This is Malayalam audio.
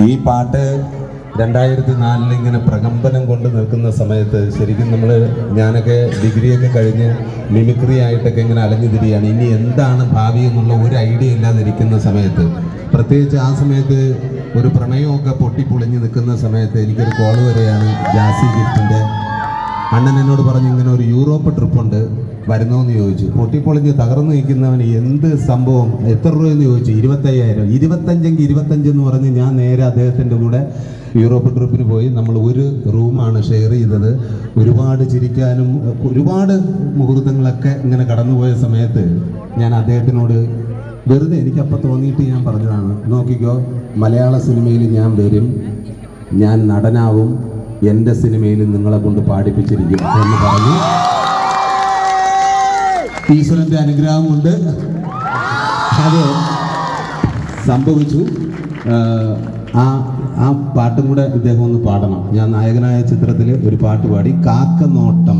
ഈ പാട്ട് രണ്ടായിരത്തി നാലിൽ ഇങ്ങനെ പ്രകമ്പനം കൊണ്ട് നിൽക്കുന്ന സമയത്ത് ശരിക്കും നമ്മൾ ഞാനൊക്കെ ഡിഗ്രിയൊക്കെ കഴിഞ്ഞ് മിമിക്രി ആയിട്ടൊക്കെ ഇങ്ങനെ അലഞ്ഞു തിരിയാണ് ഇനി എന്താണ് ഭാവി എന്നുള്ള ഒരു ഐഡിയ ഇല്ലാതിരിക്കുന്ന സമയത്ത് പ്രത്യേകിച്ച് ആ സമയത്ത് ഒരു പ്രണയമൊക്കെ പൊട്ടിപ്പൊളിഞ്ഞ് നിൽക്കുന്ന സമയത്ത് എനിക്കൊരു കോൾ വരെയാണ് ജാസി ഗിഫ്റ്റിന്റെ അണ്ണൻ എന്നോട് പറഞ്ഞു ഇങ്ങനെ ഒരു യൂറോപ്പ് ട്രിപ്പുണ്ട് വരുന്നോന്ന് ചോദിച്ചു. പൊട്ടിപ്പൊളിഞ്ഞ് തകർന്നു നിൽക്കുന്നവന് എന്ത് സംഭവം? എത്ര രൂപയെന്ന് ചോദിച്ചു. ഇരുപത്തയ്യായിരം. ഇരുപത്തഞ്ചെങ്കിൽ ഇരുപത്തഞ്ച് എന്ന് പറഞ്ഞ് ഞാൻ നേരെ അദ്ദേഹത്തിന്റെ കൂടെ യൂറോപ്പ് ട്രിപ്പിന് പോയി. നമ്മൾ ഒരു റൂമാണ് ഷെയർ ചെയ്തത്. ഒരുപാട് ചിരിക്കാനും ഒരുപാട് മുഹൂർത്തങ്ങളൊക്കെ ഇങ്ങനെ കടന്നുപോയ സമയത്ത് ഞാൻ അദ്ദേഹത്തിനോട് വെറുതെ എനിക്ക് അപ്പം തോന്നിയിട്ട് ഞാൻ പറഞ്ഞതാണ്. നോക്കിക്കോ മലയാള സിനിമയിൽ ഞാൻ വരും ഞാൻ നടനാവും എന്റെ സിനിമയിൽ നിങ്ങളെ കൊണ്ട് പാടിപ്പിച്ചിരിക്കും എന്ന് പറഞ്ഞു. അനുഗ്രഹം കൊണ്ട് അത് സംഭവിച്ചു. ആ ആ പാട്ടും കൂടെ ഇദ്ദേഹം ഒന്ന് പാടണം. ഞാൻ നായകനായ ചിത്രത്തിൽ ഒരു പാട്ട് പാടി കാക്ക നോട്ടം